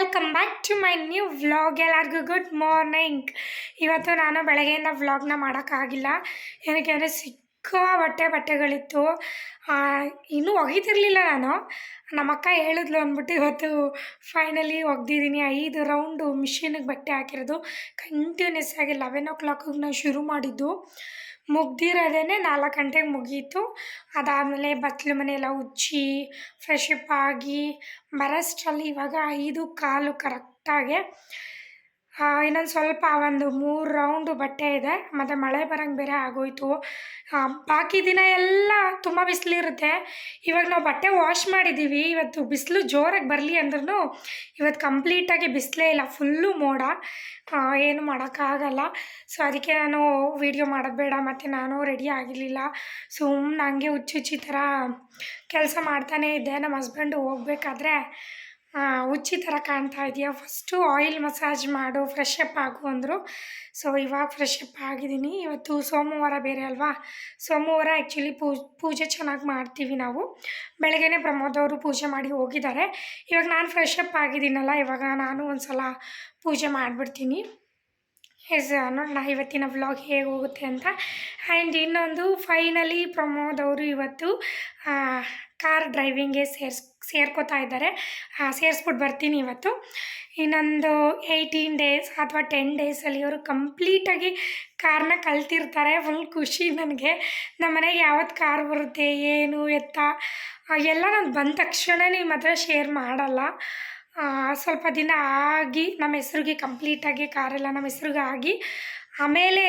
Welcome back to my new vlog ಎಲ್ಲರಿಗೂ good morning ಇವತ್ತು ನಾನು ಬೆಳಗ್ಗೆಯಿಂದ ವ್ಲಾಗ್ನ ಮಾಡೋಕ್ಕಾಗಿಲ್ಲ. ಏನಕ್ಕೆ ಅಂದರೆ ಸಿಕ್ಕಾಬಟ್ಟೆ ಬಟ್ಟೆಗಳಿತ್ತು. ಆ, ಇನ್ನೂ ಒಗಿತಿರ್ಲಿಲ್ಲ ನಾನು. ನಮ್ಮ ಅಕ್ಕ ಹೇಳಿದ್ಲು ಅಂದ್ಬಿಟ್ಟು ಇವತ್ತು ಫೈನಲಿ ಒಗ್ದಿದ್ದೀನಿ. ಐದು ರೌಂಡು ಮಿಷಿನಿಗೆ ಬಟ್ಟೆ ಹಾಕಿರೋದು. ಕಂಟಿನ್ಯೂಸ್ ಆಗಿ ಲೆವೆನ್ ಓ ಕ್ಲಾಕಿಗೆ ನಾವು ಶುರು ಮಾಡಿದ್ದು. ಮುಗ್ದಿರೋದೇ ನಾಲ್ಕು ಗಂಟೆಗೆ ಮುಗೀತು. ಅದಾದಮೇಲೆ ಬತ್ತಲು ಮನೆಯೆಲ್ಲ ಉಜ್ಜಿ ಫ್ರೆಶ್ ಅಪ್ ಆಗಿ, ಬರೋಷ್ಟರಲ್ಲಿ ಇವಾಗ ಐದು ಕಾಲು ಕರೆಕ್ಟಾಗೆ ಇನ್ನೊಂದು ಸ್ವಲ್ಪ ಒಂದು ಮೂರು ರೌಂಡು ಬಟ್ಟೆ ಇದೆ. ಮತ್ತು ಮಳೆ ಬರೋಂಗೆ ಬೇರೆ ಆಗೋಯ್ತು. ಬಾಕಿ ದಿನ ಎಲ್ಲ ತುಂಬ ಬಿಸಿಲಿರುತ್ತೆ ಇವಾಗ ನಾವು ಬಟ್ಟೆ ವಾಶ್ ಮಾಡಿದ್ದೀವಿ ಇವತ್ತು ಬಿಸಿಲು ಜೋರಾಗಿ ಬರಲಿ ಅಂದ್ರೂ ಇವತ್ತು ಕಂಪ್ಲೀಟಾಗಿ ಬಿಸಿಲೇ ಇಲ್ಲ ಫುಲ್ಲು ಮೋಡ. ಏನು ಮಾಡೋಕ್ಕಾಗಲ್ಲ. ಸೊ ಅದಕ್ಕೆ ನಾನು ವೀಡಿಯೋ ಮಾಡೋದು ಬೇಡ. ಮತ್ತು ನಾನು ರೆಡಿ ಆಗಿರಲಿಲ್ಲ. ಸುಮ್ಮನೆ ಹಂಗೆ ಹುಚ್ಚುಚ್ಚಿ ಥರ ಕೆಲಸ ಮಾಡ್ತಾನೇ ಇದ್ದೆ. ನಮ್ಮ ಹಸ್ಬೆಂಡು ಹೋಗ್ಬೇಕಾದ್ರೆ. ಹುಚ್ಚಿ ಥರ ಕಾಣ್ತಾ ಇದೆಯಾ. ಫಸ್ಟು ಆಯಿಲ್ ಮಸಾಜ್ ಮಾಡು ಫ್ರೆಶ್ ಅಪ್ ಆಗು ಅಂದರು. ಸೊ ಇವಾಗ ಫ್ರೆಶ್ ಅಪ್ ಆಗಿದ್ದೀನಿ. ಇವತ್ತು ಸೋಮವಾರ ಬೇರೆ ಅಲ್ವಾ? ಸೋಮವಾರ ಆ್ಯಕ್ಚುಲಿ ಪೂಜೆ ಚೆನ್ನಾಗಿ ಮಾಡ್ತೀವಿ ನಾವು. ಬೆಳಗ್ಗೆನೇ ಪ್ರಮೋದ್ ಅವರು ಪೂಜೆ ಮಾಡಿ ಹೋಗಿದ್ದಾರೆ. ಇವಾಗ ನಾನು ಫ್ರೆಶ್ ಅಪ್ ಆಗಿದ್ದೀನಲ್ಲ, ಇವಾಗ ನಾನು ಒಂದು ಸಲ ಪೂಜೆ ಮಾಡಿಬಿಡ್ತೀನಿ. ಎಸ್ ನೋಡೋಣ, ಇವತ್ತಿನ ವ್ಲಾಗ್ ಹೇಗೆ ಹೋಗುತ್ತೆ ಅಂತ. ಆ್ಯಂಡ್ ಇನ್ನೊಂದು ಫೈನಲಿ ಪ್ರಮೋದ್ ಅವರು ಇವತ್ತು ಕಾರ್ ಡ್ರೈವಿಂಗ್ಗೆ ಸೇರ್ಸ್, ಸೇರ್ಕೋತಾ ಇದ್ದಾರೆ. ಸೇರಿಸ್ಬಿಟ್ಟು ಬರ್ತೀನಿ ಇವತ್ತು. ಇನ್ನೊಂದು ಏಯ್ಟೀನ್ ಡೇಸ್ ಅಥವಾ ಟೆನ್ ಡೇಸಲ್ಲಿ ಅವರು ಕಂಪ್ಲೀಟಾಗಿ ಕಾರ್ನ ಕಲ್ತಿರ್ತಾರೆ. ಫುಲ್ ಖುಷಿ ನನಗೆ. ನಮ್ಮ ಮನೆಗೆ ಯಾವತ್ತು ಕಾರ್ ಬರುತ್ತೆ, ಏನು, ಎತ್ತ ಎಲ್ಲ ನಾನು ಬಂದ ತಕ್ಷಣ ನಿಮ್ಮ ಹತ್ರ ಶೇರ್ ಮಾಡಲ್ಲ. ಸ್ವಲ್ಪ ದಿನ ಆಗಿ ನಮ್ಮ ಹೆಸ್ರಿಗೆ ಕಂಪ್ಲೀಟಾಗಿ ಕಾರೆಲ್ಲ ನಮ್ಮ ಹೆಸ್ರಿಗೆ ಆಗಿ ಆಮೇಲೆ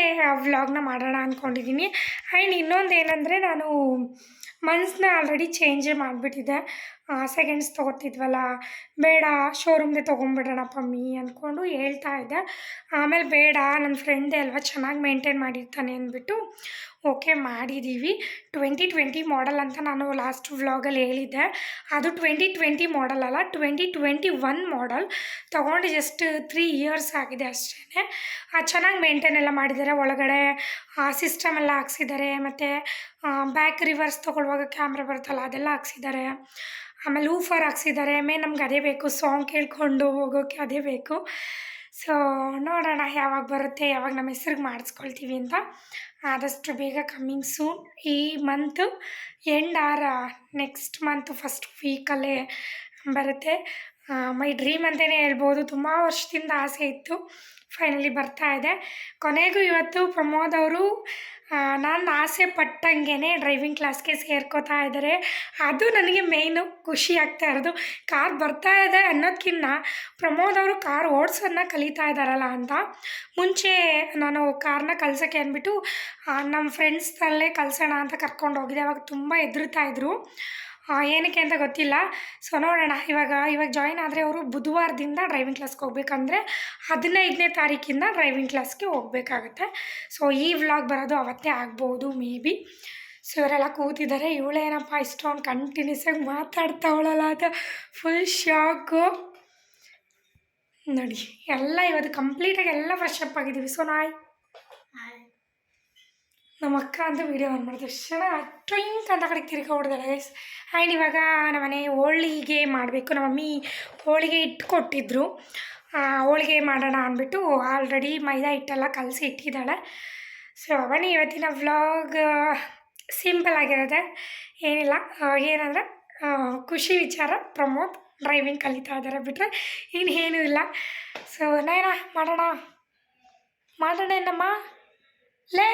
ವ್ಲಾಗ್ನ ಮಾಡೋಣ ಅಂದ್ಕೊಂಡಿದ್ದೀನಿ ಆ್ಯಂಡ್ ಇನ್ನೊಂದು ಏನಂದರೆ ನಾನು ಮನ್ಸನ್ನ ಆಲ್ರೆಡಿ ಚೇಂಜೇ ಮಾಡಿಬಿಟ್ಟಿದ್ದೆ ಸೆಕೆಂಡ್ಸ್ ತೊಗೋತಿದ್ವಲ್ಲ, ಬೇಡ ಶೋರೂಮ್ದೇ ತೊಗೊಂಬಿಡೋಣ ಪಮ್ಮಿ ಅಂದ್ಕೊಂಡು ಹೇಳ್ತಾ ಇದ್ದೆ. ಆಮೇಲೆ ಬೇಡ ನನ್ನ ಫ್ರೆಂಡೇ ಅಲ್ವಾ, ಚೆನ್ನಾಗಿ ಮೇಂಟೈನ್ ಮಾಡಿರ್ತಾನೆ ಅಂದ್ಬಿಟ್ಟು ಓಕೆ ಮಾಡಿದ್ದೀವಿ. ಟ್ವೆಂಟಿ ಟ್ವೆಂಟಿ ಮಾಡೆಲ್ ಅಂತ ನಾನು ಲಾಸ್ಟ್ ವ್ಲಾಗಲ್ಲಿ ಹೇಳಿದ್ದೆ. ಅದು ಟ್ವೆಂಟಿ ಟ್ವೆಂಟಿ ಮಾಡೆಲ್ ಅಲ್ಲ, ಟ್ವೆಂಟಿ ಟ್ವೆಂಟಿ ಒನ್ ಮಾಡೆಲ್ ತೊಗೊಂಡು ಜಸ್ಟ್ ತ್ರೀ ಇಯರ್ಸ್ ಆಗಿದೆ ಅಷ್ಟೇ ಚೆನ್ನಾಗಿ ಮೇಂಟೈನ್ ಎಲ್ಲ ಮಾಡಿದ್ದಾರೆ. ಒಳಗಡೆ ಸಿಸ್ಟಮ್ ಎಲ್ಲ ಹಾಕ್ಸಿದ್ದಾರೆ. ಮತ್ತು ಬ್ಯಾಕ್ ರಿವರ್ಸ್ ತೊಗೊಳ್ಳುವಾಗ ಕ್ಯಾಮ್ರಾ ಬರುತ್ತಲ್ಲ, ಅದೆಲ್ಲ ಹಾಕ್ಸಿದ್ದಾರೆ. ಆಮೇಲೆ ಊಫರ್ ಹಾಕ್ಸಿದ್ದಾರೆ. ಮೇ ನಮ್ಗೆ ಅದೇ ಬೇಕು ಸಾಂಗ್ ಕೇಳ್ಕೊಂಡು ಹೋಗೋಕ್ಕೆ ಅದೇ ಬೇಕು. ಸೊ ನೋಡೋಣ ಯಾವಾಗ ಬರುತ್ತೆ, ಯಾವಾಗ ನಮ್ಮ ಹೆಸ್ರಿಗೆ ಮಾಡಿಸ್ಕೊಳ್ತೀವಿ ಅಂತ. ಆದಷ್ಟು ಬೇಗ ಕಮ್ಮಿಂಗ್ ಸೂನ್ ಈ month end or next month first ವೀಕಲ್ಲೇ ಬರುತ್ತೆ. ಮೈ ಡ್ರೀಮ್ ಅಂತಲೇ ಹೇಳ್ಬೋದು. ತುಂಬ ವರ್ಷದಿಂದ ಆಸೆ ಇತ್ತು. ಫೈನಲಿ ಬರ್ತಾ ಇದೆ. ಕೊನೆಗೂ ಇವತ್ತು ಪ್ರಮೋದ್ ಅವರು ನಾನು ಆಸೆ ಪಟ್ಟಂಗೆ ಡ್ರೈವಿಂಗ್ ಕ್ಲಾಸ್ಗೆ ಸೇರ್ಕೋತಾ ಇದ್ದಾರೆ. ಅದು ನನಗೆ ಮೇಯ್ನು ಖುಷಿ ಆಗ್ತಾ ಇರೋದು. ಕಾರ್ ಬರ್ತಾ ಇದೆ ಅನ್ನೋದಕ್ಕಿಂತ ಪ್ರಮೋದ್ ಅವರು ಕಾರ್ ಓಡಿಸೋದನ್ನ ಕಲಿತಾ ಇದ್ದಾರಲ್ಲ ಅಂತ. ಮುಂಚೆ ನಾನು ಕಾರ್ನ ಕಲ್ಸೋಕ್ಕೆ ಅಂದ್ಬಿಟ್ಟು ನಮ್ಮ ಫ್ರೆಂಡ್ಸಲ್ಲೇ ಕಲ್ಸೋಣ ಅಂತ ಕರ್ಕೊಂಡು ಹೋಗಿದ್ದೆ. ಅವಾಗ ತುಂಬ ಹೆದರ್ತಾ ಇದ್ರು. ಆ, ಏನಕ್ಕೆ ಅಂತ ಗೊತ್ತಿಲ್ಲ. ಸೊ ನೋಡೋಣ. ಇವಾಗ ಇವಾಗ ಜಾಯಿನ್ ಆದರೆ ಅವರು ಬುಧವಾರದಿಂದ ಡ್ರೈವಿಂಗ್ ಕ್ಲಾಸ್ಗೆ ಹೋಗ್ಬೇಕಂದ್ರೆ ಹದಿನೈದನೇ ತಾರೀಕಿಂದ ಡ್ರೈವಿಂಗ್ ಕ್ಲಾಸ್ಗೆ ಹೋಗಬೇಕಾಗತ್ತೆ. ಸೊ ಈ ವ್ಲಾಗ್ ಬರೋದು ಅವತ್ತೇ ಆಗ್ಬೋದು ಮೇ ಬಿ ಸೊ ಇವರೆಲ್ಲ ಕೂತಿದ್ದಾರೆ. ಇವಳೇನಪ್ಪ ಇಷ್ಟೊಂದು ಕಂಟಿನ್ಯೂಸ್ ಆಗಿ ಮಾತಾಡ್ತಾವಳಲ್ಲ ಅಂತ ಫುಲ್ ಶಾಕು ನೋಡಿ, ಎಲ್ಲ ಇವತ್ತು ಕಂಪ್ಲೀಟಾಗಿ ಎಲ್ಲ ಫ್ರೆಶ್ ಅಪ್ ಆಗಿದ್ದೀವಿ. ಸೊ ನಾಯ್ ನಮ್ಮ ಅಕ್ಕ ಅಂತ ವೀಡಿಯೋ ಆನ್ ಮಾಡಿದ್ರು. ತಕ್ಷಣ ಟ್ವಿಂಕ್ ಅಂತ ಕಡೆ ತಿರ್ಗಿ ಹೊಡೆದಾಳೆ ಗೈಸ್ ಆ್ಯಂಡ್ ಇವಾಗ ನಮ್ಮನೆ ಹೋಳಿಗೆ ಮಾಡಬೇಕು. ನಮ್ಮ ಮಮ್ಮಿ ಹೋಳಿಗೆ ಇಟ್ಟು ಕೊಟ್ಟಿದ್ರು ಹೋಳಿಗೆ ಮಾಡೋಣ ಅಂದ್ಬಿಟ್ಟು ಆಲ್ರೆಡಿ ಮೈದಾ ಹಿಟ್ಟೆಲ್ಲ ಕಲಸಿ ಇಟ್ಟಿದ್ದಾಳೆ. ಸೊ ಅವನಿ ಇವತ್ತಿನ ವ್ಲಾಗ್ ಸಿಂಪಲ್ ಆಗಿರೋದೆ. ಏನಿಲ್ಲ ಏನಂದರೆ ಖುಷಿ ವಿಚಾರ, ಪ್ರಮೋದ್ ಡ್ರೈವಿಂಗ್ ಕಲಿತಾ ಇದ್ದಾರೆ ಬಿಟ್ಟರೆ ಇನ್ನೇನೂ ಇಲ್ಲ. ಸೊ ನಯನ ಮಾಡೋಣ. ಮಾಡೋಣ ಏನಮ್ಮ? ಲೇ!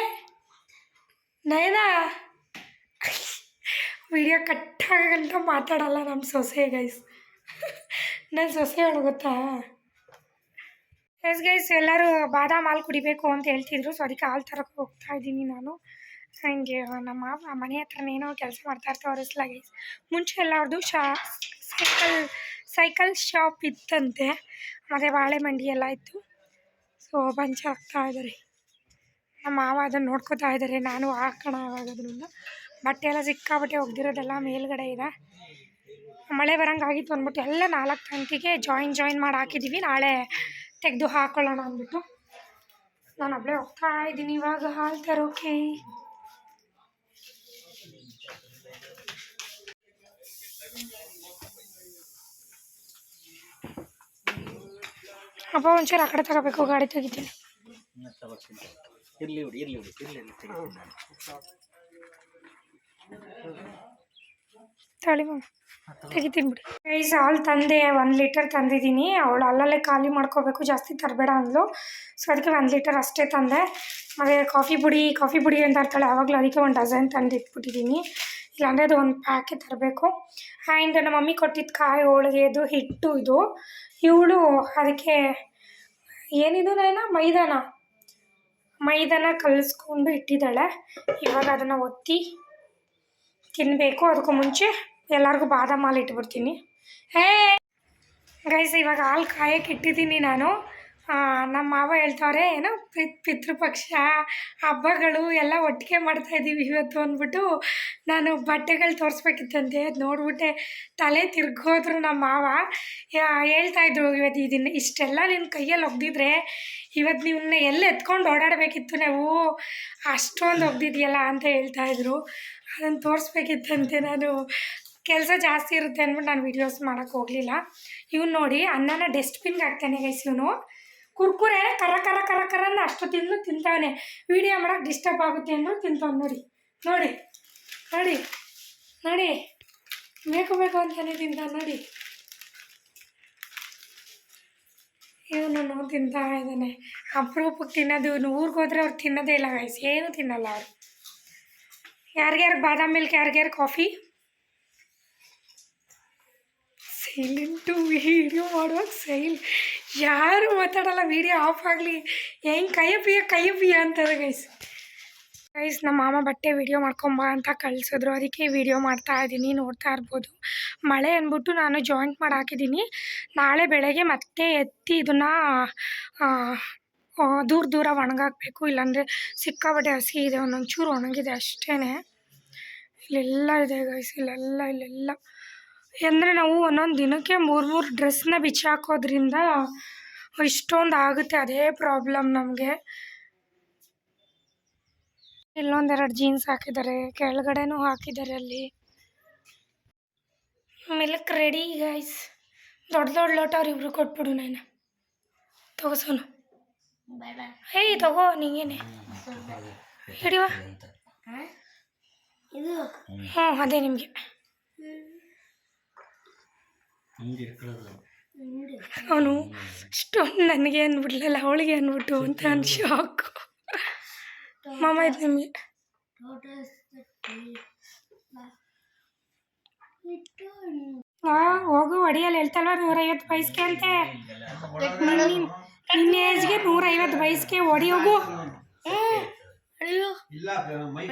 ನಯನ? ವಿಡಿಯೋ ಕಟ್ಟಾಗಂತ ಮಾತಾಡಲ್ಲ ನಮ್ಮ ಸೊಸೆ ಗೈಸ್ ನನ್ನ ಸೊಸೆ ಅವಳು ಗೊತ್ತಾ? ಎಸ್ ಗೈಸ್ ಎಲ್ಲರೂ ಬಾದಾಮ್ ಹಾಲು ಕುಡಿಬೇಕು ಅಂತ ಹೇಳ್ತಿದ್ರು. ಸೊ ಅದಕ್ಕೆ ಹಾಲು ತರಕ್ಕೆ ಹೋಗ್ತಾ ಇದ್ದೀನಿ ನಾನು. ಹಂಗೆ, ನಮ್ಮ ಮನೆ ಹತ್ರನೇ ಏನೋ ಕೆಲಸ ಮಾಡ್ತಾ ಇರ್ತಾರೆ ಅವ್ರ ಗೈಸ್ ಮುಂಚೆ ಎಲ್ಲ ಶಾ ಸೈಕಲ್ ಸೈಕಲ್ ಶಾಪ್ ಇತ್ತಂತೆ. ಮತ್ತು ಬಾಳೆ ಮಂಡಿ ಎಲ್ಲ ಇತ್ತು. ಸೊ ಬಂಚ್ ಆಗ್ತಾ ಇದ್ದಾರೆ ನಮ್ಮ ಮಾವ ಅದನ್ನು ನೋಡ್ಕೋತಾ ಇದ್ದಾರೆ ನಾನು ಹಾಕೋಣ ಆಗೋದ್ರಿಂದ ಬಟ್ಟೆ ಎಲ್ಲ ಸಿಕ್ಕಾಬಟ್ಟೆ ಒಗ್ದಿರೋದೆಲ್ಲ ಮೇಲ್ಗಡೆ ಇದೆ. ಮಳೆ ಬರೋಂಗಾಗಿತ್ತು ಅಂದ್ಬಿಟ್ಟು ಎಲ್ಲ ನಾಲ್ಕು ತಂತಿಗೆ ಜಾಯಿನ್ ಜಾಯಿನ್ ಮಾಡಿ ಹಾಕಿದ್ದೀವಿ ನಾಳೆ ತೆಗೆದು ಹಾಕೊಳ್ಳೋಣ ಅಂದ್ಬಿಟ್ಟು. ನಾನು ಒಬ್ಬಳೇ ಹೋಗ್ತಾ ಇದ್ದೀನಿ. ಇವಾಗ ಹಾಲು ತರೋಕೆ. ಅಪ್ಪ ಒಂಚೂರು ಆ ಕಡೆ ತಗೋಬೇಕು. ಗಾಡಿ ತೆಗಿತೀನಿ. ಇರ್ಲಿ ಬಿಡಿ ಇರ್ಲಿ ಬಿಡಿ ಇರ್ಲಿ ಇರ್ಲಿ ತೆಗಿತೀನಿ ನಾನು. ತಳಿ ಮಾಮ ತೆಗಿತೀನಿ ಬಿಡಿ. ಗೈಸ್ ಹಾಲು ತಂದೆ ಒಂದು ಲೀಟರ್ ತಂದಿದ್ದೀನಿ. ಅವಳು ಅಲ್ಲಲ್ಲೇ ಖಾಲಿ ಮಾಡ್ಕೋಬೇಕು ಜಾಸ್ತಿ ತರಬೇಡ ಅಂದ್ಲು. ಸೊ ಅದಕ್ಕೆ ಒಂದು ಲೀಟರ್ ಅಷ್ಟೇ ತಂದೆ. ಮತ್ತು ಕಾಫಿ ಪುಡಿ ಕಾಫಿ ಪುಡಿ ಅಂತ ಇರ್ತಾಳೆ ಆವಾಗಲೂ ಅದಕ್ಕೆ ಒಂದು ಡಜನ್ ತಂದು ಇಟ್ಬಿಟ್ಟಿದ್ದೀನಿ ಇಲ್ಲಾಂದರೆ ಅದು ಒಂದು ಪ್ಯಾಕೆ ತರಬೇಕು. ಆ್ಯಂಡ್ ನಮ್ಮ ಮಮ್ಮಿ ಕೊಟ್ಟಿದ್ದು ಕಾಯಿ ಹೋಳಿಗೆದು ಹಿಟ್ಟು ಇದು. ಇವಳು ಅದಕ್ಕೆ ಏನಿದು ನೈನಾ ಮೈದಾನ. ಮೈದಾನ ಕಲಿಸ್ಕೊಂಡು ಇಟ್ಟಿದ್ದಾಳೆ. ಇವಾಗ ಅದನ್ನು ಒತ್ತಿ ತಿನ್ನಬೇಕು ಅದಕ್ಕೂ ಮುಂಚೆ ಎಲ್ಲರಿಗೂ ಬಾದಾಮ್ ಹಾಲು ಇಟ್ಬಿಡ್ತೀನಿ. ಹೇ ಗೈಸ್ ಇವಾಗ ಹಾಲು ಕಾಯಕ್ಕೆ ಇಟ್ಟಿದ್ದೀನಿ ನಾನು. ನಮ್ಮ ಮಾವ ಹೇಳ್ತಾವ್ರೆ, ಏನೋ ಪಿತ್, ಪಿತೃಪಕ್ಷ, ಹಬ್ಬಗಳು ಎಲ್ಲ ಒಟ್ಟಿಗೆ ಮಾಡ್ತಾ ಇದ್ದೀವಿ ಇವತ್ತು ಅಂದ್ಬಿಟ್ಟು ನಾನು ಬಟ್ಟೆಗಳು ತೋರಿಸ್ಬೇಕಿತ್ತಂತೆ. ನೋಡ್ಬಿಟ್ಟೆ ತಲೆ ತಿರ್ಗೋದ್ರು ನಮ್ಮ ಮಾವ. ಯಾ- ಹೇಳ್ತಾ ಇದ್ರು ಇವತ್ತು ಇದನ್ನ ಇಷ್ಟೆಲ್ಲ ನಿನ್ನ ಕೈಯಲ್ಲಿ ಒಗ್ದಿದ್ರೆ ಇವತ್ತು ನಿಮ್ಮನ್ನ ಎಲ್ಲಿ ಎತ್ಕೊಂಡು ಓಡಾಡಬೇಕಿತ್ತು ನಾವು? ಅಷ್ಟೊಂದು ಒಗ್ದಿದ್ಯಲ್ಲ ಅಂತ ಹೇಳ್ತಾ ಇದ್ರು. ಅದನ್ನು ತೋರಿಸ್ಬೇಕಿತ್ತಂತೆ ನಾನು. ಕೆಲಸ ಜಾಸ್ತಿ ಇರುತ್ತೆ ಅಂದ್ಬಿಟ್ಟು ನಾನು ವೀಡಿಯೋಸ್ ಮಾಡೋಕ್ಕೆ ಹೋಗಲಿಲ್ಲ. ಇವ್ನು ನೋಡಿ ಅನ್ನನ ಡಸ್ಟ್ಬಿನ್ಗೆ ಹಾಕ್ತಾನೆ ಗೈಸ್ ಇವನು. ಕುರ್ಕುರೆ ಕರ ಕರ ಕರ ಕರ ಅಂತ ಅಷ್ಟು ತಿಂದು ತಿಂತಾನೆ. ವೀಡಿಯೋ ಮಾಡೋಕೆ ಡಿಸ್ಟರ್ಬ್ ಆಗುತ್ತೆ ಅಂದ್ರೆ ತಿಂತಾನೆ. ನೋಡಿ ನೋಡಿ ನೋಡಿ ನೋಡಿ. ಬೇಕು ಬೇಕು ಅಂತಾನೆ ತಿಂತಾನೆ ನೋಡಿ. ಇವನು ತಿಂತಾ ಇದ್ದಾನೆ. ಅಪರೂಪಕ್ಕೆ ತಿನ್ನೋದು ಇವನು. ಊರಿಗೆ ಹೋದ್ರೆ ಅವ್ರು ತಿನ್ನೋದೇ ಇಲ್ಲ ಗೈಸ್ ಏನು ತಿನ್ನಲ್ಲ ಅವರು. ಯಾರಿಗ್ಯಾರು ಬಾದಾಮ್ ಮಿಲ್ಕ್, ಯಾರಿಗ್ಯಾರು ಕಾಫಿ? ಸೈಲೆಂಟು ವೀಡಿಯೋ ಮಾಡುವಾಗ ಸೈಲ್ ಯಾರು ಮಾತಾಡಲ್ಲ ವೀಡಿಯೋ ಆಫ್ ಆಗಲಿ. ಹೆಂಗೆ ಕೈಯಪ್ಪಿಯ ಕೈಯಪ್ಪಿಯ ಅಂತಾರೆ ಗೈಸ್ ಗೈಸ್ ನಮ್ಮ ಮಾಮ ಬಟ್ಟೆ ವೀಡಿಯೋ ಮಾಡ್ಕೊಂಬ ಅಂತ ಕಳಿಸಿದ್ರು. ಅದಕ್ಕೆ ವೀಡಿಯೋ ಮಾಡ್ತಾ ಇದ್ದೀನಿ ನೋಡ್ತಾ ಇರ್ಬೋದು. ಮಳೆ ಅಂದ್ಬಿಟ್ಟು ನಾನು ಜಾಯಿಂಟ್ ಮಾಡಿ ಹಾಕಿದ್ದೀನಿ ನಾಳೆ ಬೆಳಗ್ಗೆ ಮತ್ತೆ ಎತ್ತಿ ಇದನ್ನು ದೂರ ದೂರ ಒಣಗಾಕಬೇಕು. ಇಲ್ಲಾಂದರೆ ಸಿಕ್ಕಾಬಟ್ಟೆ ಹಸಿ ಇದೆ, ಒಂದೊಂದು ಚೂರು ಒಣಗಿದೆ ಅಷ್ಟೇ ಇಲ್ಲೆಲ್ಲ ಇದೆ ಗೈಸ್ ಇಲ್ಲೆಲ್ಲ ಇಲ್ಲೆಲ್ಲ. ಅಂದರೆ ನಾವು ಒಂದೊಂದು ದಿನಕ್ಕೆ ಮೂರು ಮೂರು ಡ್ರೆಸ್ನ ಬಿಚ್ಚಾಕೋದ್ರಿಂದ ಇಷ್ಟೊಂದು ಆಗುತ್ತೆ ಅದೇ ಪ್ರಾಬ್ಲಮ್ ನಮಗೆ. ಇಲ್ಲೊಂದೆರಡು ಜೀನ್ಸ್ ಹಾಕಿದ್ದಾರೆ ಕೆಳಗಡೆನೂ ಹಾಕಿದ್ದಾರೆ ಅಲ್ಲಿ. ಮಿಲ್ಕ್ ರೆಡಿ ಗೈಸ್ ದೊಡ್ಡ ದೊಡ್ಡ ಲೋಟ ಅವ್ರಿಬ್ರು ಕೊಟ್ಬಿಡು ನಾನು ತಗೋಸೋನು ಹೇಯ್ ತಗೋ ನಿಂಗೇನೆ. ಹಿಡಿವಾ. ಹ್ಞೂ ಅದೇ ನಿಮಗೆ. ಹಂಗೆ ಇಟ್ಕೊಳ್ಳೋದು ಅವನು ಇಷ್ಟೊಂದು ನನಗೆ ಅಂದ್ಬಿಡ್ಲಿಲ್ಲ ಅವಳಿಗೆ ಅಂದ್ಬಿಟ್ಟು ಅಂತ ಒಂದು ಶಾಕು ಮಾಮ ಇದು ನಿಮಗೆ ಹೋಗು ಒಡಿಯಲ್ಲಿ ಹೇಳ್ತಲ್ವ ನೂರೈವತ್ತು ಪೈಸ್ಗೆ ಅಂತೆ? ನಿನ್ನ ಏಜ್ಗೆ ನೂರೈವತ್ತು ಪೈಸ್ಗೆ ಒಡಿ ಹೋಗು. ಅಯ್ಯೋ ಇಲ್ಲ ಮೈ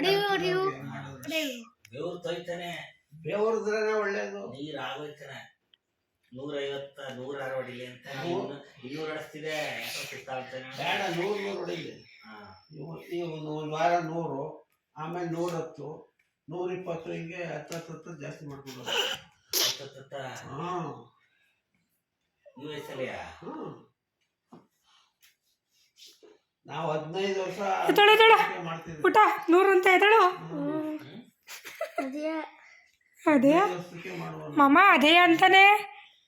ಅಡಿಯು ಐವತ್ತ ನೂರ ನೀರ್ ನೂರ ಹೊಡಿಲಿ ಅಂತ ಇನ್ನು ಇನ್ನೂರ ಅಡಿಸ್ತಿದೆ ಬೇಡ ನೂರು ನೂರು ಹೊಡಿಲಿ ನೀವು ಒಂದು ವಾರ ನೂರು ಆಮೇಲೆ ನೂರತ್ತು ನೂರ ಇಪ್ಪತ್ತು ಹಿಂಗೆ ಹತ್ತತ್ತು ಹತ್ತು ಹತ್ತು ಜಾಸ್ತಿ ಮಾಡ್ಕೊಂಡು ಹತ್ತತ್ತ ಹ್ಞೂ ಹಾಂ ಈ ವಯಸ್ಸಲ್ಲಿಯಾ ಹ್ಮ್. ನಾವು ಹದಿನೈದು ವರ್ಷ ಮಾಡ್ತೀವಿ ಊಟ ನೂರು ಅಂತ ಎದಳು ಅದೇ. ಅದೇ. ಮಾಮ ಅದೇ ಅಂತಾನೆ.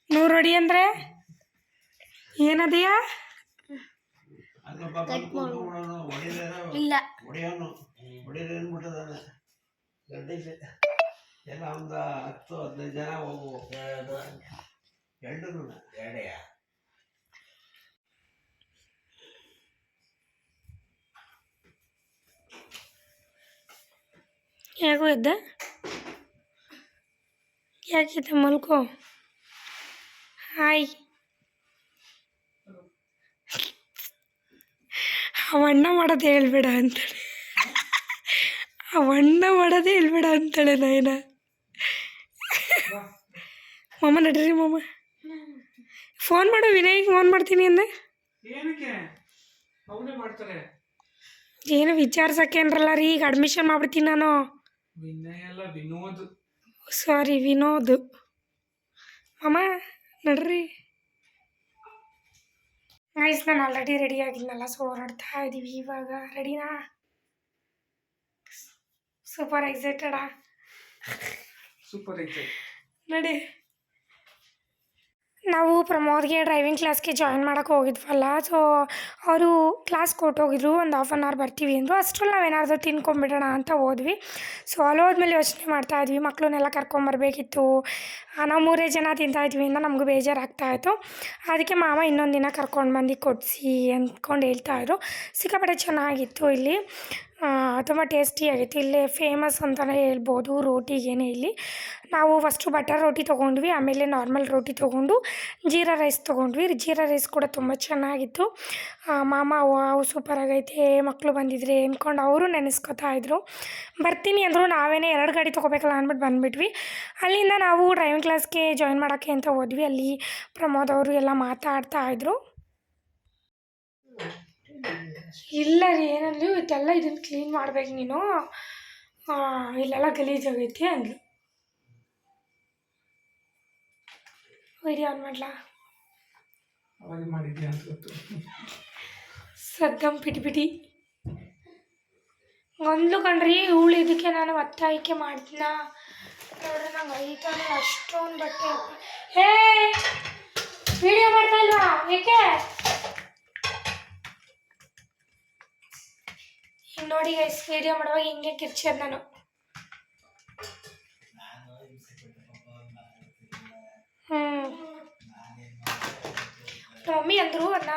ನೂರು ಅಡಿ ಅಂದರೆ ಏನದೆಯಾ? ಇಲ್ಲ. ಹೊಡೆಯೋನು. ಹೊಡಿಯೋದು ಎಲ್ಲ ಒಂದು ಹತ್ತು ಹದಿನೈದು ಜನ ಹೋಗು. ಎರಡು ಎರಡೂ ಎರಡೆಯ ಹೇಗೋ ಇದ್ದೆ? ಯಾಕಿದ್ದೆ ಮಲ್ಕೋ? ಹಾಯ್ ಅವಣ್ಣ ಮಾಡೋದು ಹೇಳ್ಬೇಡ ಅಂತಾಳೆ. ಅವಣ್ಣ ಮಾಡೋದೇ ಹೇಳ್ಬೇಡ ಅಂತಾಳೆ ನಾಯನ. ಮಾಮ ನಡ್ರಿ ಮಾಮ. ಫೋನ್ ಮಾಡು ವಿನಯ್ಗೆ ಫೋನ್ ಮಾಡ್ತೀನಿ ಅಂದೆ. ಏನು ವಿಚಾರ್ಸಕ್ಕೇನ್ರಲ್ಲ ರೀ ಈಗ ಅಡ್ಮಿಷನ್ ಮಾಡ್ಬಿಡ್ತೀನಿ ನಾನು. ವಿನೋದ್. ಸಾರಿ ವಿನೋದ್. ಮಾಮ. ನಡ್ರಿ. ಗೈಸ್ ನಾನು ಆಲ್ರೆಡಿ ರೆಡಿ ಆಗಿದ್ನಲ್ಲ ಸೊ ಹೊರಡ್ತಾ ಇದ್ದೀವಿ ಇವಾಗ. ರೆಡಿನಾ ಸೂಪರ್ ಎಕ್ಸೈಟೆಡಾ ಸೂಪರ್ ಎಕ್ಸೈಟ್ ನಡಿ. ನಾವು ಪ್ರಮೋದ್ಗೆ ಡ್ರೈವಿಂಗ್ ಕ್ಲಾಸ್ಗೆ ಜಾಯಿನ್ ಮಾಡೋಕ್ಕೆ ಹೋಗಿದ್ವಲ್ಲ ಸೊ ಅವರು ಕ್ಲಾಸ್ ಕೊಟ್ಟೋಗಿದ್ರು ಒಂದು ಹಾಫ್ ಆನ್ ಅವರ್ ಬರ್ತೀವಿ ಅಂದರು. ಅಷ್ಟರಲ್ಲಿ ನಾವೇನಾದರೂ ತಿನ್ಕೊಂಬಿಡೋಣ ಅಂತ ಹೋದ್ವಿ. ಸೊ ಅಲ್ಲಿ ಹೋದ್ಮೇಲೆ ಯೋಚನೆ ಮಾಡ್ತಾಯಿದ್ವಿ ಮಕ್ಕಳನ್ನೆಲ್ಲ ಕರ್ಕೊಂಬರ್ಬೇಕಿತ್ತು. ನಾವು ಮೂರೇ ಜನ ತಿಂತಾಯಿದ್ವಿ ಅಂತ ನಮಗೂ ಬೇಜಾರಾಗ್ತಾಯಿತ್ತು ಅದಕ್ಕೆ ಮಾವ ಇನ್ನೊಂದು ದಿನ ಕರ್ಕೊಂಡು ಬಂದು ಕೊಡಿಸಿ ಅಂದ್ಕೊಂಡು ಹೇಳ್ತಾಯಿದ್ರು ಸಿಕ್ಕಾಪಟ್ಟೆ ಚೆನ್ನಾಗಿತ್ತು ಇಲ್ಲಿ. ತುಂಬ ಟೇಸ್ಟಿಯಾಗಿತ್ತು ಇಲ್ಲಿ ಫೇಮಸ್ ಅಂತಲೇ ಹೇಳ್ಬೋದು, ರೋಟಿಗೇನೆ ಇಲ್ಲಿ. ನಾವು ಫಸ್ಟು ಬಟರ್ ರೋಟಿ ತೊಗೊಂಡ್ವಿ, ಆಮೇಲೆ ನಾರ್ಮಲ್ ರೋಟಿ ತೊಗೊಂಡು, ಜೀರಾ ರೈಸ್ ತೊಗೊಂಡ್ವಿ. ಜೀರಾ ರೈಸ್ ಕೂಡ ತುಂಬ ಚೆನ್ನಾಗಿತ್ತು. ಮಾಮ ಅವು ಸೂಪರ್ ಆಗೈತೆ ಮಕ್ಕಳು ಬಂದಿದ್ರೆ ಅಂದ್ಕೊಂಡು ಅವರು ನೆನೆಸ್ಕೊತಾ ಇದ್ರು. ಬರ್ತೀನಿ ಅಂದರು ನಾವೇನೇ ಎರಡು ಗಾಡಿ ತೊಗೋಬೇಕಲ್ಲ ಅಂದ್ಬಿಟ್ಟು ಬಂದುಬಿಟ್ವಿ. ಅಲ್ಲಿಂದ ನಾವು ಡ್ರೈವಿಂಗ್ ಕ್ಲಾಸ್ಗೆ ಜಾಯಿನ್ ಮಾಡೋಕ್ಕೆ ಅಂತ ಹೋದ್ವಿ. ಅಲ್ಲಿ ಪ್ರಮೋದ್ ಅವರು ಎಲ್ಲ ಮಾತಾಡ್ತಾ ಇದ್ರು. ಇಲ್ಲ ರೀ ಏನಂದ್ಲು ಇದೆಲ್ಲ ಇದನ್ನು ಕ್ಲೀನ್ ಮಾಡ್ಬೇಕು ನೀನು. ಇಲ್ಲೆಲ್ಲ ಗಲೀಜಾಗೈತಿ ಅಂದ್ಲು. ವಿಡಿಯೋ ಆನ್ ಮಾಡ್ಲಾ. ಸದ್ದಂ ಪಿಟಿ ಪಿಟಿ. ಒಂದ್ಲು ಕಣ್ರಿ ಹೂಳು ಇದಕ್ಕೆ ನಾನು ಒತ್ತಾಯಿಕೆ ಮಾಡ್ತೀನ. ನೋಡ್ರಿ ನಂಗೆ ಐತಾನೆ ಅಷ್ಟೊಂದು ಬಟ್ಟೆ ಹೇ ವಿಡಿಯೋ ಮಾಡ್ತಾ ಇಲ್ವಾ? ಏಕೆ? ನೋಡಿ ಗೈಸ್ ವಿಡಿಯೋ ಮಾಡುವಾಗ ಹಿಂಗೆ ಕಿರ್ಚೋದು ನಾನು. ಮಮ್ಮಿ ಅಂದರು ಅದನ್ನ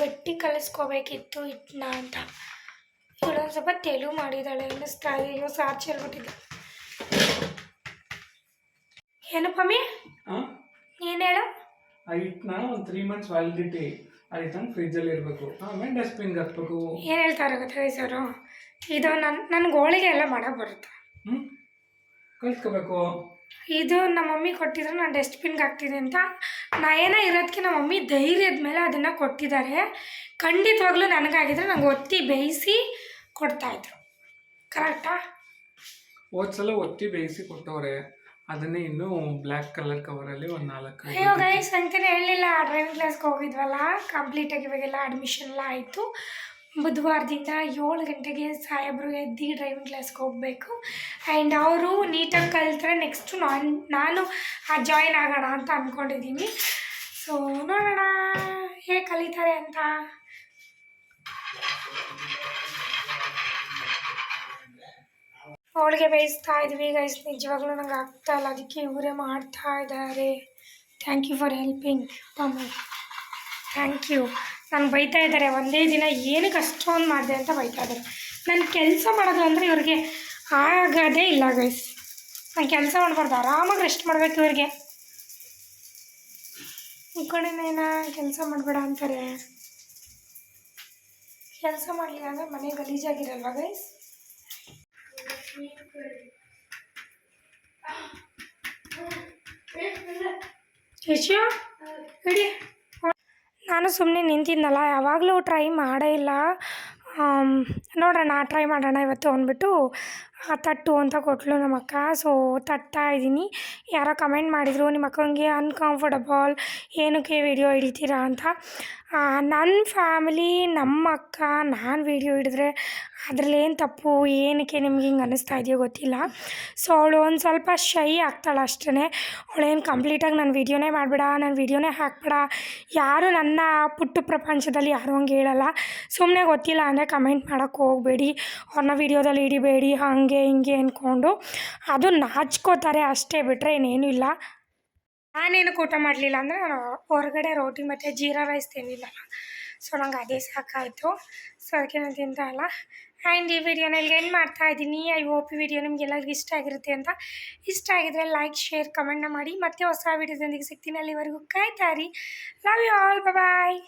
ಗಟ್ಟಿ ಕಲಿಸ್ಕೋಬೇಕಿತ್ತು ಹಿಟ್ಟನ್ನ ಅಂತ. ಇವಳೊಂದು ಸ್ವಲ್ಪ ತೆಲು ಮಾಡಿದ್ದಾಳೆ ಅನ್ನಿಸ್ತಾ ಇದೆ ಅಯ್ಯೋ ಸಾರ್ ಚೆಲ್ಬಿಟ್ಟಿದ್ದೆ ಏನು ಮಮ್ಮಿ ಏನು ಹೇಳು. ಹಿಟ್ಟನ್ನ ಒಂದು ತ್ರೀ ಮಂತ್ಸ್ ವ್ಯಾಲಿಡಿಟಿ ಆ ಫ್ರಿಜ್ ಅಲ್ಲಿ ಇರಬೇಕು ಆಮೇಲೆ ಡಸ್ಟ್ಬಿನ್ಗೆ ಹಾಕ್ಬೇಕು. ಏನು ಹೇಳ್ತಾರೆ ಗೊತ್ತಾ ಸರು ಇದು ನನ್ನ ನನಗೆ ಹೋಳಿಗೆ ಎಲ್ಲ ಮಾಡೋಕೆ ಬರುತ್ತೆ. ಹ್ಞೂ ಕಲ್ತ್ಕೋಬೇಕು. ಇದು ನಮ್ಮ ಮಮ್ಮಿ ಕೊಟ್ಟಿದ್ರು ನಾನು ಡಸ್ಟ್ಬಿನ್ಗೆ ಹಾಕ್ತೀನಿ ಅಂತ. ನಾ ಏನೋ ಇರೋದಕ್ಕೆ ನಮ್ಮ ಮಮ್ಮಿ ಧೈರ್ಯದ ಮೇಲೆ ಅದನ್ನು ಕೊಟ್ಟಿದ್ದಾರೆ. ಖಂಡಿತವಾಗ್ಲೂ ನನಗಾಗಿದ್ರೆ ನಂಗೆ ಒತ್ತಿ ಬೇಯಿಸಿ ಕೊಡ್ತಾಯಿದ್ರು ಕರೆಕ್ಟಾ ಹೋದ್ಸಲ ಒತ್ತಿ ಬೇಯಿಸಿ ಕೊಟ್ಟವ್ರೆ. ಅದನ್ನೇ ಇನ್ನು ಬ್ಲ್ಯಾಕ್ ಕಲರ್ ಕವರಲ್ಲಿ ಒಂದು ನಾಲ್ಕು ಅಯ್ಯೋ ಗೈಸ್ ಅಂತಾನೆ ಹೇಳಿಲ್ಲ ಡ್ರೈವಿಂಗ್ ಕ್ಲಾಸ್ಗೆ ಹೋಗಿದ್ವಲ್ಲ ಕಂಪ್ಲೀಟಾಗಿ ಇವಾಗೆಲ್ಲ ಅಡ್ಮಿಷನ್ ಎಲ್ಲ ಆಯಿತು. ಬುಧವಾರದಿಂದ ಏಳು ಗಂಟೆಗೆ ಸಾಹೇಬರು ಎದ್ದು ಡ್ರೈವಿಂಗ್ ಕ್ಲಾಸ್ಗೆ ಹೋಗಬೇಕು. ಆ್ಯಂಡ್ ಅವರು ನೀಟಾಗಿ ಕಲಿತ್ರೆ ನೆಕ್ಸ್ಟು ನಾನು ನಾನು ಜಾಯಿನ್ ಆಗೋಣ ಅಂತ ಅಂದ್ಕೊಂಡಿದ್ದೀನಿ ಸೊ ನೋಡೋಣ, ಹೇಗೆ ಕಲಿತಾರೆ ಅಂತ. ಹೋಳಿಗೆ ಬೇಯಿಸ್ತಾ ಇದ್ವಿ ಗೈಸ್ ನಿಜವಾಗ್ಲೂ ನಂಗೆ ಆಗ್ತಾ ಇಲ್ಲ. ಅದಕ್ಕೆ ಇವರೇ ಮಾಡ್ತಾ ಇದ್ದಾರೆ. ಥ್ಯಾಂಕ್ ಯು ಫಾರ್ ಹೆಲ್ಪಿಂಗ್ ಅಮ್ಮ. ಥ್ಯಾಂಕ್ ಯು ನಾನು ಬೈತಾ ಇದ್ದಾರೆ. ಒಂದೇ ದಿನ ಏನಕ್ಕೆ ಅಷ್ಟೊಂದು ಮಾಡಿದೆ ಅಂತ ಬೈತಾ ಇದ್ದಾರೆ. ನಾನು ಕೆಲಸ ಮಾಡೋದು ಅಂದರೆ ಇವ್ರಿಗೆ ಆಗೋದೇ ಇಲ್ಲ ಗೈಸ್ ನಾನು ಕೆಲಸ ಮಾಡಬಾರ್ದು. ಆರಾಮಾಗಿ ರೆಸ್ಟ್ ಮಾಡಬೇಕು ಇವ್ರಿಗೆ. ಈ ಕಡೆನೇನ ಕೆಲಸ ಮಾಡಬೇಡ ಅಂತಾರೆ. ಕೆಲಸ ಮಾಡಲಿಲ್ಲ ಅಂದರೆ ಮನೆ ಗಲೀಜಾಗಿರಲ್ವ ಗೈಸ್ ಯಶು ನಾನು ಸುಮ್ಮನೆ ನಿಂತಿದ್ನಲ್ಲ, ಯಾವಾಗಲೂ ಟ್ರೈ ಮಾಡೇ ಇಲ್ಲ. ನೋಡೋಣ ಟ್ರೈ ಮಾಡೋಣ ಇವತ್ತು ಅಂದ್ಬಿಟ್ಟು ತಟ್ಟು ಅಂತ ಕೊಟ್ಲು ನಮ್ಮ ಅಕ್ಕ. ಸೊ ತಟ್ತಾ ಇದ್ದೀನಿ. ಯಾರೋ ಕಮೆಂಟ್ ಮಾಡಿದರು, ನಿಮ್ಮ ಅಕ್ಕಂಗೆ ಅನ್ಕಂಫರ್ಟಬಲ್ ಏನಕ್ಕೆ ವಿಡಿಯೋ ಹಿಡಿತೀರಾ ಅಂತ. ನನ್ನ ಫ್ಯಾಮಿಲಿ, ನಮ್ಮ ಅಕ್ಕ, ನಾನು ವೀಡಿಯೋ ಹಿಡಿದ್ರೆ ಅದರಲ್ಲಿ ಏನು ತಪ್ಪು, ಏನಕ್ಕೆ ನಿಮ್ಗೆ ಹಿಂಗೆ ಅನ್ನಿಸ್ತಾ ಇದೆಯೋ ಗೊತ್ತಿಲ್ಲ. ಸೊ ಅವಳು ಒಂದು ಸ್ವಲ್ಪ ಶೈ ಆಗ್ತಾಳೆ ಅಷ್ಟೇ ಅವಳೇನು ಕಂಪ್ಲೀಟಾಗಿ ನನ್ನ ವೀಡಿಯೋನೇ ಮಾಡಬೇಡ ನನ್ನ ವೀಡಿಯೋನೇ ಹಾಕ್ಬೇಡ. ಯಾರು ನನ್ನ ಪುಟ್ಟು ಪ್ರಪಂಚದಲ್ಲಿ ಯಾರು ಹಂಗೆ ಹೇಳಲ್ಲ. ಸುಮ್ಮನೆ ಗೊತ್ತಿಲ್ಲ ಅಂದರೆ ಕಮೆಂಟ್ ಮಾಡೋಕ್ಕೆ ಹೋಗಬೇಡಿ. ಅವ್ರನ್ನ ವೀಡಿಯೋದಲ್ಲಿ ಹಿಡಿಬೇಡಿ, ಹಾಗೆ ಹಿಂಗೆ ಅಂದ್ಕೊಂಡು ಅದು ನಾಚ್ಕೋತಾರೆ ಅಷ್ಟೇ ಬಿಟ್ಟರೆ ಇನ್ನೇನೂ ಇಲ್ಲ. ನಾನೇನು ಊಟ ಮಾಡಲಿಲ್ಲ ಅಂದರೆ ನಾನು ಹೊರಗಡೆ ರೋಟಿ ಮತ್ತು ಜೀರಾ ರೈಸ್ ತಿಂದಿಲ್ಲ ಸೊ ನಂಗೆ ಅದೇ ಸಾಕಾಯಿತು. ಸೊ ಅದಕ್ಕೆ ನಾನು ತಿಂತಾ ಇಲ್ಲ. ಆ್ಯಂಡ್ ಈ ವಿಡಿಯೋನ ಇಲ್ಲಿ ಏನು ಮಾಡ್ತಾ ಇದ್ದೀನಿ. ಐ ಹೋಪ್ ಈ ವಿಡಿಯೋ ನಿಮ್ಗೆಲ್ಲರಿಗೂ ಇಷ್ಟ ಆಗಿರುತ್ತೆ ಅಂತ. ಇಷ್ಟ ಆಗಿದ್ರೆ ಲೈಕ್ ಶೇರ್ ಕಮೆಂಟ್ನ ಮಾಡಿ. ಮತ್ತೆ ಹೊಸ ವಿಡಿಯೋದೊಂದಿಗೆ ಸಿಗ್ತೀನಿ ಅಲ್ಲಿವರೆಗೂ. ಕಾಯ್ತಾರಿ ಲವ್ ಯು ಆಲ್ ಬಾಯ್